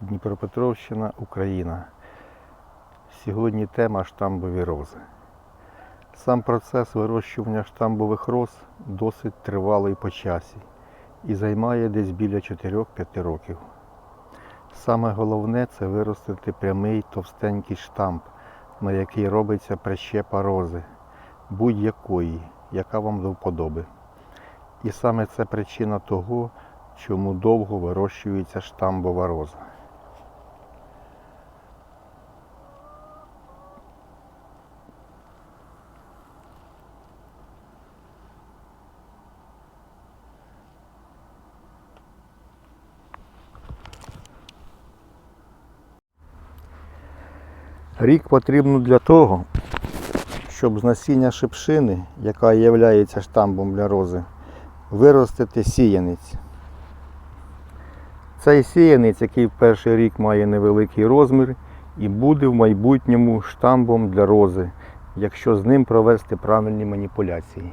Дніпропетровщина, Україна. Сьогодні тема штамбові рози. Сам процес вирощування штамбових роз досить тривалий по часі і займає десь біля 4-5 років. Саме головне це виростити прямий товстенький штамп, на який робиться прищепа рози, будь-якої, яка вам до вподоби. І саме це причина того, чому довго вирощується штамбова роза. Рік потрібно для того, щоб з насіння шипшини, яка є штамбом для рози, виростити сіянець. Цей сіянець, який в перший рік має невеликий розмір, і буде в майбутньому штамбом для рози, якщо з ним провести правильні маніпуляції.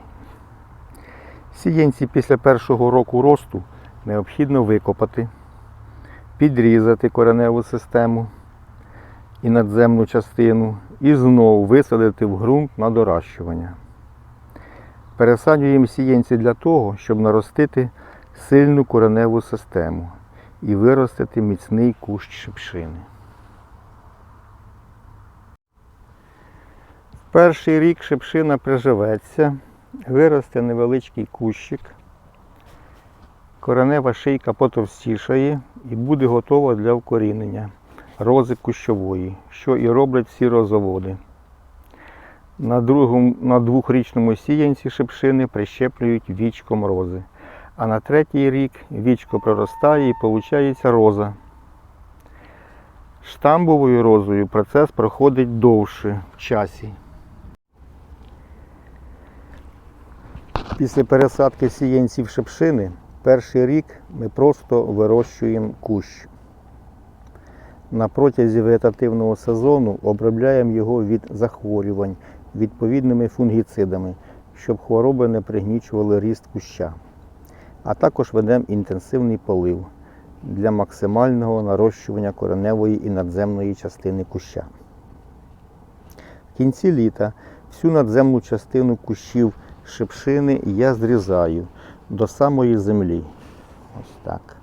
Сіянці після першого року росту необхідно викопати, підрізати кореневу систему і надземну частину і знову висадити в ґрунт на доращування. Пересаджуємо сіянці для того, щоб наростити сильну кореневу систему і виростити міцний кущ шипшини. Перший рік шипшина приживеться, виросте невеличкий кущик, коренева шийка потовстішає і буде готова для вкорінення рози кущової, що і роблять всі розоводи. На, другому, на двохрічному сіянці шипшини прищеплюють вічком рози. А на третій рік вічко проростає і виходить роза. Штамбовою розою процес проходить довше в часі. Після пересадки сіянців шипшини перший рік ми просто вирощуємо кущ. На протязі вегетативного сезону обробляємо його від захворювань відповідними фунгіцидами, щоб хвороби не пригнічували ріст куща. А також ведемо інтенсивний полив для максимального нарощування кореневої і надземної частини куща. В кінці літа всю надземну частину кущів шипшини я зрізаю до самої землі. Ось так.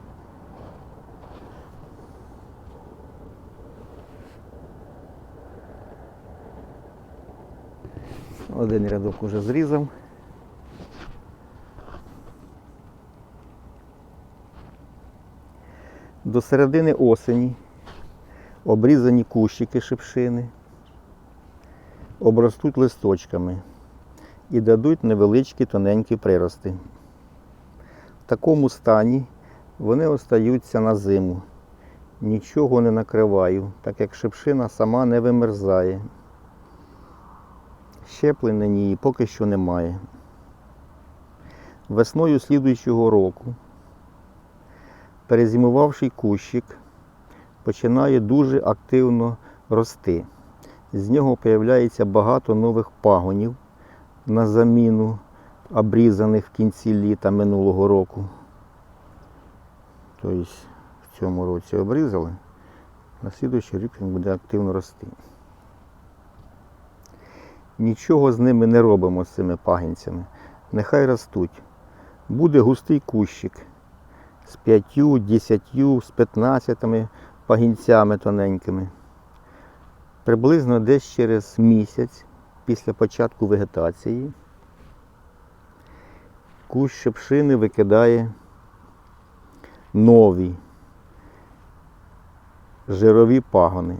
Один рядок уже зрізав. До середини осені обрізані кущики шипшини обростуть листочками і дадуть невеличкі тоненькі прирости. В такому стані вони остаються на зиму. Нічого не накриваю, так як шипшина сама не вимерзає. Щеплень на ній поки що немає. Весною слідуючого року, перезимувавший кущик, починає дуже активно рости. З нього з'являється багато нових пагонів на заміну обрізаних в кінці літа минулого року. Тобто в цьому році обрізали, на слідуючий рік він буде активно рости. Нічого з ними не робимо з цими пагінцями. Нехай ростуть. Буде густий кущик з 5, 10, з 15 пагінцями тоненькими. Приблизно десь через місяць після початку вегетації кущ шипшини викидає нові жирові пагони.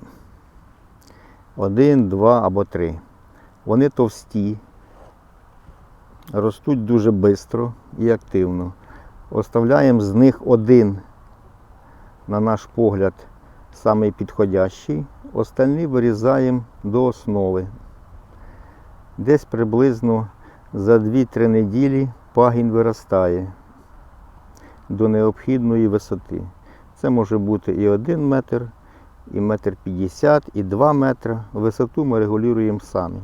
Один, два або три. Вони товсті, ростуть дуже швидко і активно. Оставляємо з них один, на наш погляд, самий підходящий. Остальні вирізаємо до основи. Десь приблизно за 2-3 неділі пагін виростає до необхідної висоти. Це може бути і 1 метр, і метр 50, і 2 метри. Висоту ми регулюємо самі.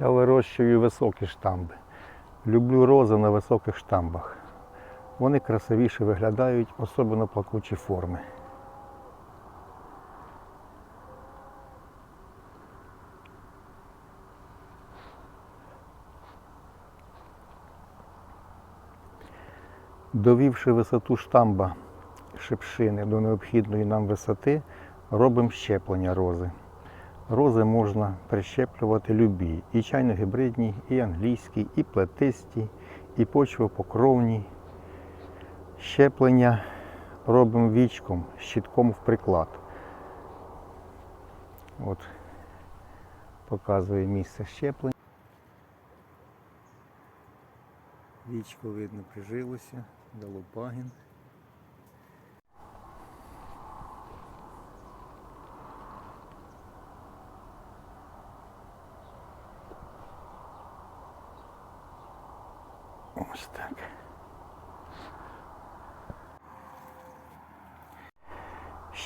Я вирощую високі штамби. Люблю рози на високих штамбах. вони красивіше виглядають, особливо плакучі форми. Довівши висоту штамба шипшини до необхідної нам висоти, робимо щеплення рози. Рози можна прищеплювати любі, і чайно-гібридні, і англійські, і плетисті, і почвопокровні. Щеплення робимо вічком, щитком в приклад. От показує місце щеплення. Вічко видно прижилося, дало пагін.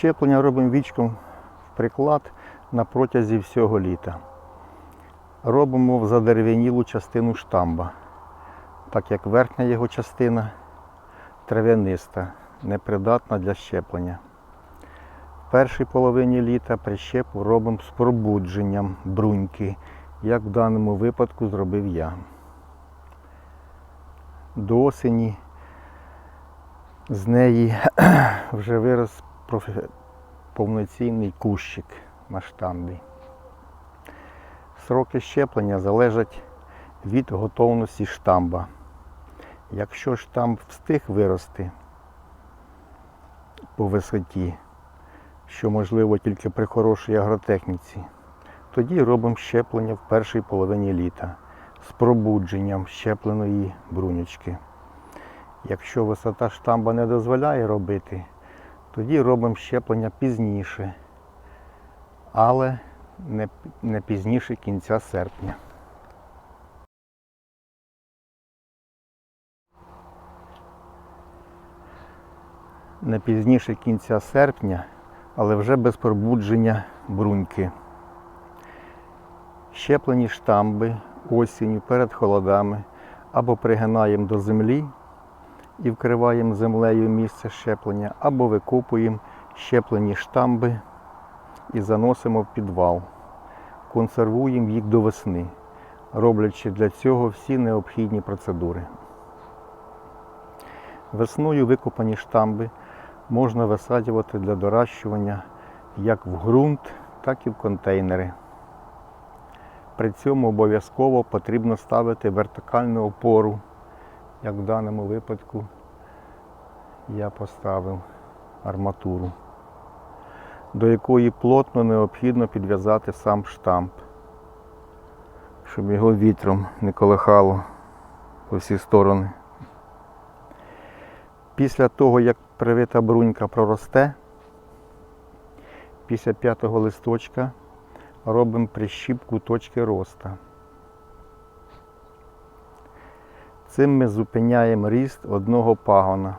Щеплення робимо вічком в приклад на протязі всього літа. Робимо в задерев'янілу частину штамба, так як верхня його частина трав'яниста, непридатна для щеплення. В першій половині літа прищепу робимо з пробудженням бруньки, як в даному випадку зробив я до осені з неї вже вирос профі- повноцінний кущик штамбі. Сроки щеплення залежать від готовності штамба. Якщо штамб встиг вирости по висоті, що можливо тільки при хорошій агротехніці, тоді робимо щеплення в першій половині літа з пробудженням щепленої брунючки. Якщо висота штамба не дозволяє робити, тоді робимо щеплення пізніше, але не, пізніше кінця серпня. Не пізніше кінця серпня, але вже без пробудження бруньки. Щеплені штамби осінню перед холодами або пригинаємо до землі і вкриваємо землею місце щеплення, або викопуємо щеплені штамби і заносимо в підвал. Консервуємо їх до весни, роблячи для цього всі необхідні процедури. Весною викопані штамби можна висаджувати для доращування як в ґрунт, так і в контейнери. При цьому обов'язково потрібно ставити вертикальну опору, як в даному випадку я поставив арматуру, до якої плотно необхідно підв'язати сам штамп, щоб його вітром не колихало по всі сторони. Після того, як привита брунька проросте, після п'ятого листочка робимо прищіпку точки росту. Цим ми зупиняємо ріст одного пагона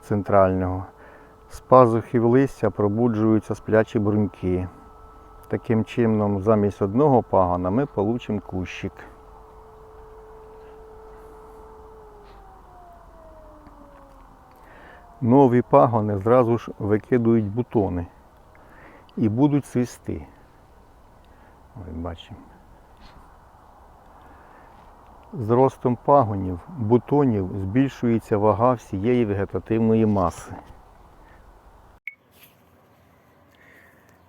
центрального. З пазухів листя пробуджуються сплячі бруньки. Таким чином, замість одного пагона ми получимо кущик. Нові пагони зразу ж викидують бутони і будуть цвісти. Ось бачимо. З ростом пагонів, бутонів збільшується вага всієї вегетативної маси.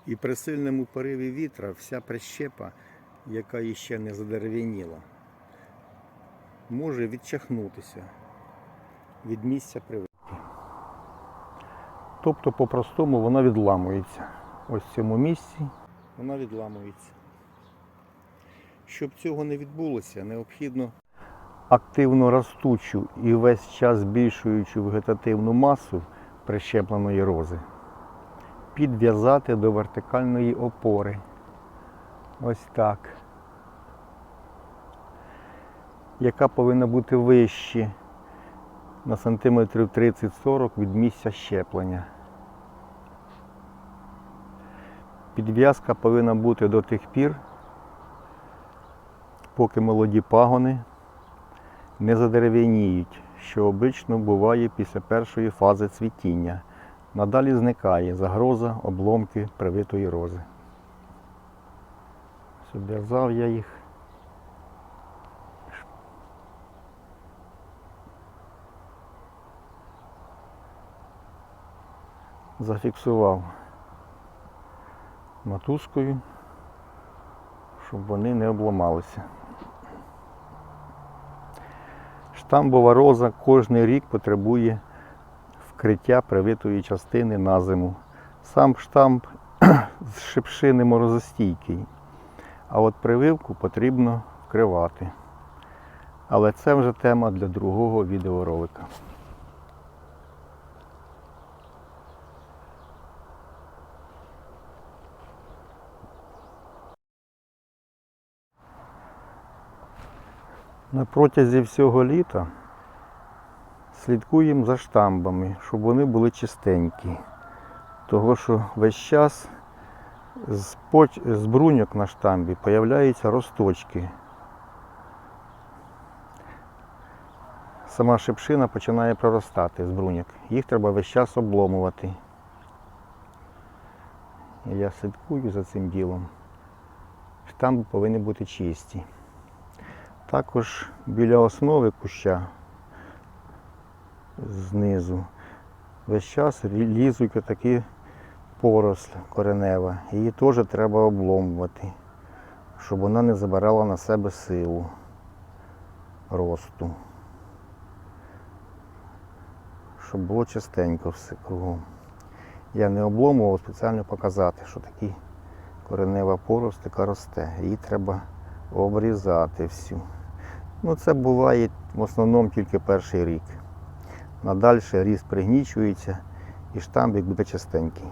І при сильному пориві вітра вся прищепа, яка іще не задерев'яніла, може відчахнутися від місця прививки. Тобто, по-простому, вона відламується. Ось в цьому місці вона відламується. Щоб цього не відбулося, необхідно активно ростучу і весь час збільшуючу вегетативну масу прищепленої рози підв'язати до вертикальної опори. Ось так. Яка повинна бути вище на сантиметрів 30-40 від місця щеплення. Підв'язка повинна бути до тих пір, поки молоді пагони не задерев'яніють, що обично буває після першої фази цвітіння. Надалі зникає загроза обломки привитої рози. Обв'язав я їх. Зафіксував мотузкою, щоб вони не обламалися. Штамбова роза кожний рік потребує вкриття привитої частини на зиму. Сам штамп з шипшини морозостійкий, а от прививку потрібно вкривати. Але це вже тема для другого відеоролика. На протязі всього літа слідкуємо за штамбами, щоб вони були чистенькі. Того, що весь час з, поч... з бруньок на штамбі появляються росточки. Сама шипшина починає проростати з бруньок. Їх треба весь час обломувати. Я слідкую за цим ділом. Штамби повинні бути чисті. Також біля основи куща знизу весь час лізуть такі поросль коренева. Її теж треба обломувати, щоб вона не забирала на себе силу росту. Щоб було чистенько все кругом. Я не обломував спеціально показати, що такі коренева поросль така росте. Її треба обрізати всю. Ну, це буває в основному тільки перший рік. Надальше ріст пригнічується і штамбик буде чистенький.